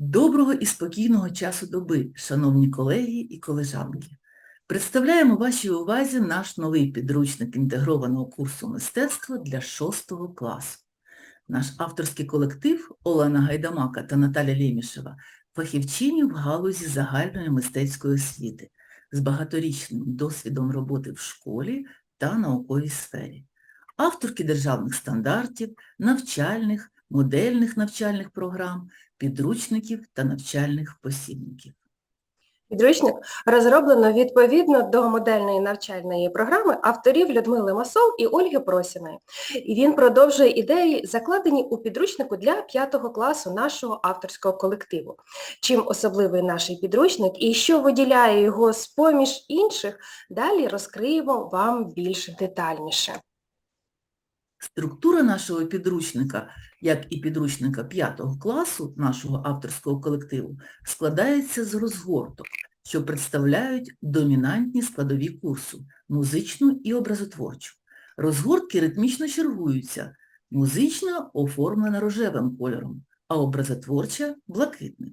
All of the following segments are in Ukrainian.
Доброго і спокійного часу доби, шановні колеги і колежанки. Представляємо вашій увазі наш новий підручник інтегрованого курсу мистецтва для 6 класу. Наш авторський колектив Олена Гайдамака та Наталя Лємішева фахівчині в галузі загальної мистецької освіти з багаторічним досвідом роботи в школі та науковій сфері. Авторки державних стандартів, навчальних, модельних навчальних програм, підручників та навчальних посібників. Підручник розроблено відповідно до модельної навчальної програми авторів Людмили Масов і Ольги Просіної. І він продовжує ідеї, закладені у підручнику для 5 класу нашого авторського колективу. Чим особливий наш підручник і що виділяє його з-поміж інших, далі розкриємо вам більш детальніше. Структура нашого підручника, як і підручника 5 класу нашого авторського колективу, складається з розгорток, що представляють домінантні складові курсу – музичну і образотворчу. Розгортки ритмічно чергуються. Музична оформлена рожевим кольором, а образотворча – блакитним.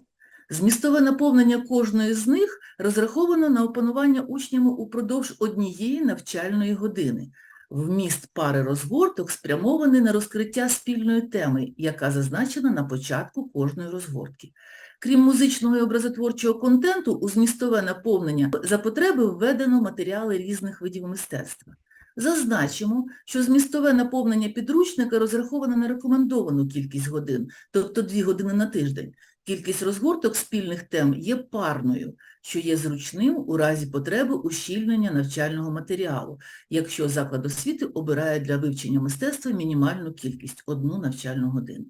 Змістове наповнення кожної з них розраховано на опанування учнями упродовж однієї навчальної години – Вміст пари розгорток спрямований на розкриття спільної теми, яка зазначена на початку кожної розгортки. Крім музичного і образотворчого контенту, у змістове наповнення за потреби введено матеріали різних видів мистецтва. Зазначимо, що змістове наповнення підручника розраховано на рекомендовану кількість годин, тобто 2 години на тиждень. Кількість розгорток спільних тем є парною, що є зручним у разі потреби ущільнення навчального матеріалу, якщо заклад освіти обирає для вивчення мистецтва мінімальну кількість – одну навчальну годину.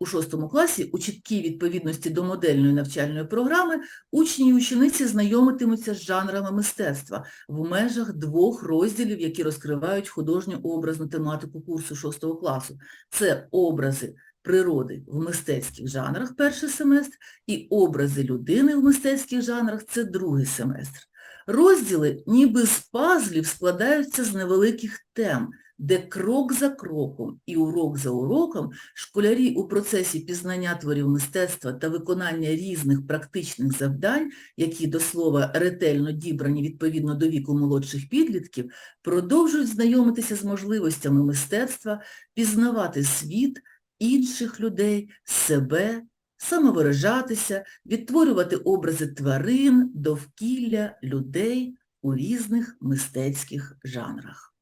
У шостому класі у чіткій відповідності до модельної навчальної програми учні і учениці знайомитимуться з жанрами мистецтва в межах двох розділів, які розкривають художньо-образну тематику курсу шостого класу. Це образи природи в мистецьких жанрах перший семестр і образи людини в мистецьких жанрах це другий семестр. Розділи ніби з пазлів складаються з невеликих тем, де крок за кроком і урок за уроком школярі у процесі пізнання творів мистецтва та виконання різних практичних завдань, які до слова ретельно дібрані відповідно до віку молодших підлітків, продовжують знайомитися з можливостями мистецтва, пізнавати світ, інших людей, себе, самовиражатися, відтворювати образи тварин, довкілля, людей у різних мистецьких жанрах.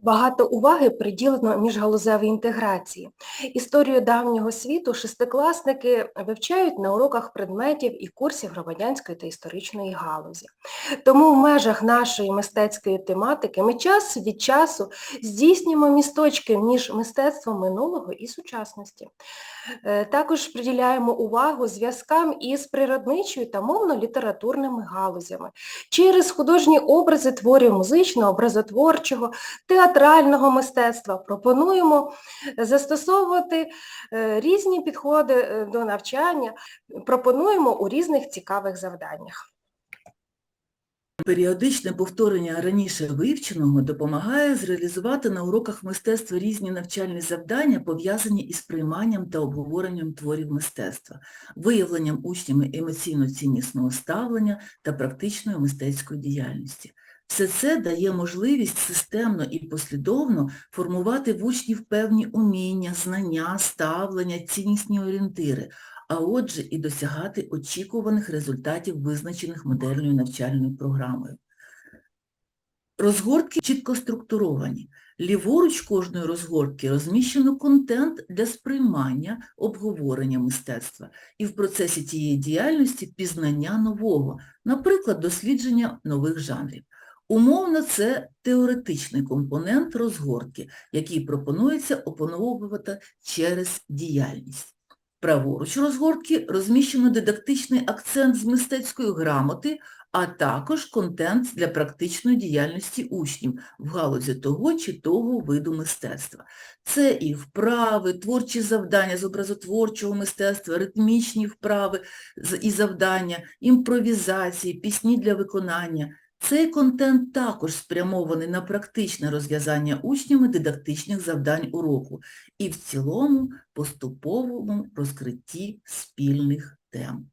Багато уваги приділено міжгалузевій інтеграції. Історію давнього світу шестикласники вивчають на уроках предметів і курсів громадянської та історичної галузі. Тому в межах нашої мистецької тематики ми час від часу здійснюємо місточки між мистецтвом минулого і сучасності. Е, Також приділяємо увагу зв'язкам із природничою та мовно-літературними галузями. Через художні образи творів музичного, образотворчого, театрального мистецтва пропонуємо застосовувати е, різні підходи е, до навчання, пропонуємо у різних цікавих завданнях. Періодичне повторення раніше вивченого допомагає зреалізувати на уроках мистецтва різні навчальні завдання, пов'язані із прийманням та обговоренням творів мистецтва, виявленням учнями емоційно-ціннісного ставлення та практичної мистецької діяльності. Все це дає можливість системно і послідовно формувати в учнів певні уміння, знання, ставлення, ціннісні орієнтири, а отже і досягати очікуваних результатів, визначених модельною навчальною програмою. Розгортки чітко структуровані. Ліворуч кожної розгортки розміщено контент для сприймання, обговорення мистецтва і в процесі тієї діяльності пізнання нового, наприклад, дослідження нових жанрів. Умовно, це теоретичний компонент розгортки, який пропонується опановувати через діяльність. Праворуч розгортки розміщено дидактичний акцент з мистецької грамоти, а також контент для практичної діяльності учнів в галузі того чи того виду мистецтва. Це і вправи, творчі завдання з образотворчого мистецтва, ритмічні вправи і завдання, імпровізації, пісні для виконання, Цей контент також спрямований на практичне розв'язання учнями дидактичних завдань уроку і в цілому поступовому розкритті спільних тем.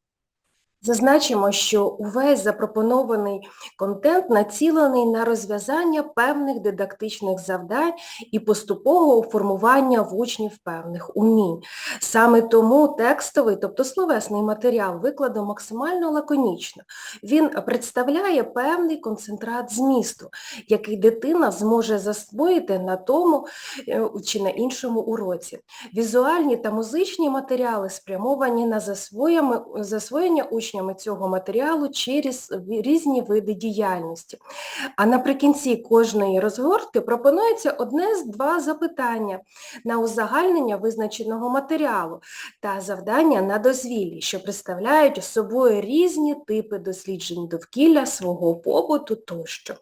Зазначимо, що увесь запропонований контент націлений на розв'язання певних дидактичних завдань і поступового формування в учнів певних умінь. Саме тому текстовий, тобто словесний матеріал викладено максимально лаконічно. Він представляє певний концентрат змісту, який дитина зможе засвоїти на тому е, чи на іншому уроці. Візуальні та музичні матеріали спрямовані на засвоєння учнями цього матеріалу через різні види діяльності. А наприкінці кожної розгортки пропонується одне з два запитання на узагальнення визначеного матеріалу та завдання на дозвіллі, що представляють собою різні типи досліджень довкілля, свого побуту тощо.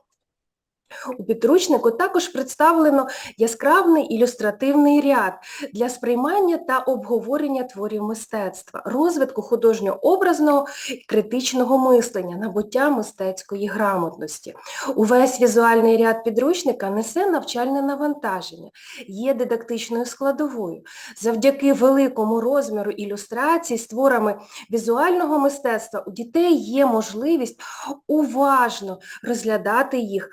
У підручнику також представлено яскравий ілюстративний ряд для сприймання та обговорення творів мистецтва, розвитку художньо-образного критичного мислення, набуття мистецької грамотності. Увесь візуальний ряд підручника несе навчальне навантаження, є дидактичною складовою. Завдяки великому розміру ілюстрацій з творами візуального мистецтва у дітей є можливість уважно розглядати їх,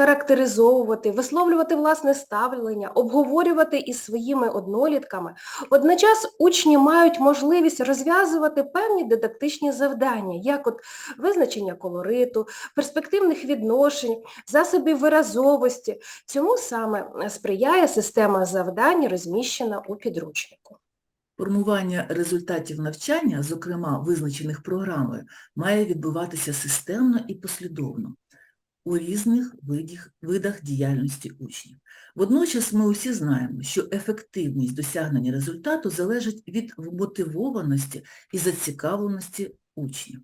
схарактеризовувати, висловлювати власне ставлення, обговорювати із своїми однолітками. Водночас учні мають можливість розв'язувати певні дидактичні завдання, як от визначення колориту, перспективних відношень, засобів виразовості. Цьому саме сприяє система завдань, розміщена у підручнику. Формування результатів навчання, зокрема визначених програмою, має відбуватися системно і послідовно у різних видіх, видах діяльності учнів. Водночас ми усі знаємо, що ефективність досягнення результату залежить від вмотивованості і зацікавленості учнів.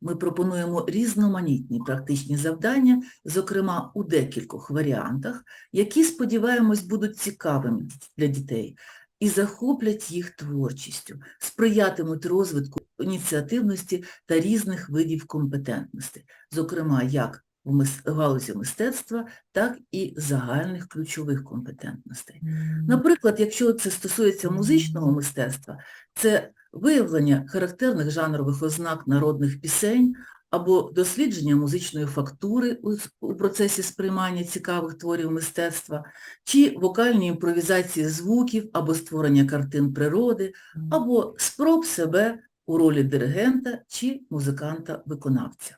Ми пропонуємо різноманітні практичні завдання, зокрема у декількох варіантах, які, сподіваємось, будуть цікавими для дітей і захоплять їх творчістю, сприятимуть розвитку ініціативності та різних видів компетентності, зокрема як в галузі мистецтва, так і загальних ключових компетентностей. Наприклад, якщо це стосується музичного мистецтва, це виявлення характерних жанрових ознак народних пісень або дослідження музичної фактури у процесі сприймання цікавих творів мистецтва, чи вокальні імпровізації звуків або створення картин природи, або спроб себе у ролі диригента чи музиканта-виконавця.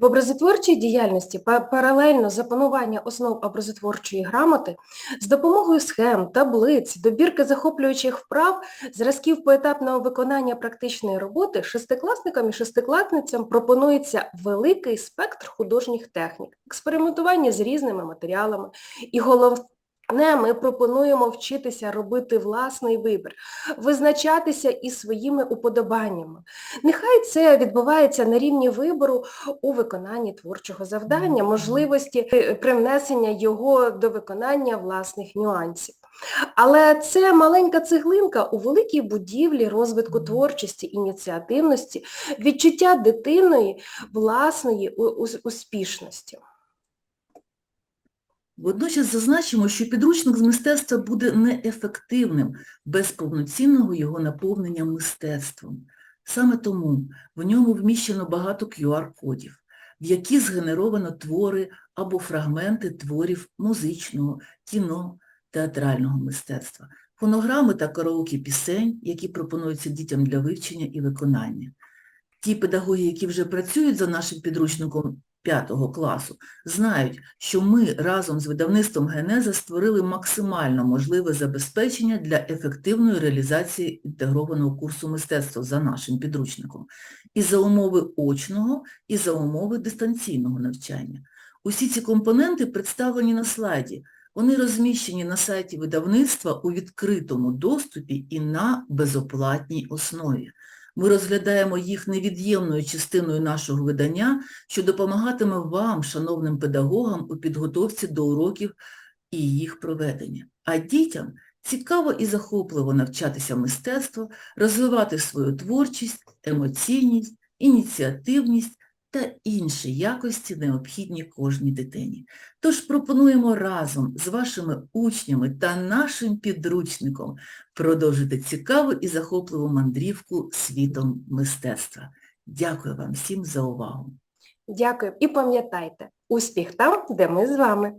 В образотворчій діяльності паралельно запанування основ образотворчої грамоти з допомогою схем, таблиць, добірки захоплюючих вправ, зразків поетапного виконання практичної роботи шестикласникам і шестикласницям пропонується великий спектр художніх технік, експериментування з різними матеріалами. І головне, ми пропонуємо вчитися робити власний вибір, визначатися із своїми уподобаннями. Нехай це відбувається на рівні вибору у виконанні творчого завдання, можливості е, привнесення його до виконання власних нюансів. Але це маленька цеглинка у великій будівлі розвитку творчості, ініціативності, відчуття дитиною власної успішності. Водночас зазначимо, що підручник з мистецтва буде неефективним без повноцінного його наповнення мистецтвом. Саме тому в ньому вміщено багато QR-кодів, в які згенеровано твори або фрагменти творів музичного, кіно, театрального мистецтва, фонограми та караоке пісень, які пропонуються дітям для вивчення і виконання. Ті педагоги, які вже працюють за нашим підручником 5 класу, знають, що ми разом з видавництвом Генеза створили максимально можливе забезпечення для ефективної реалізації інтегрованого курсу мистецтва за нашим підручником і за умови очного, і за умови дистанційного навчання. Усі ці компоненти представлені на слайді. Вони розміщені на сайті видавництва у відкритому доступі і на безоплатній основі. Ми розглядаємо їх невід'ємною частиною нашого видання, що допомагатиме вам, шановним педагогам, у підготовці до уроків і їх проведення. А дітям цікаво і захопливо навчатися мистецтву, розвивати свою творчість, емоційність, ініціативність та інші якості, необхідні кожній дитині. Тож пропонуємо разом з вашими учнями та нашим підручником продовжити цікаву і захопливу мандрівку світом мистецтва. Дякую вам всім за увагу. Дякую і пам'ятайте, успіх там, де ми з вами.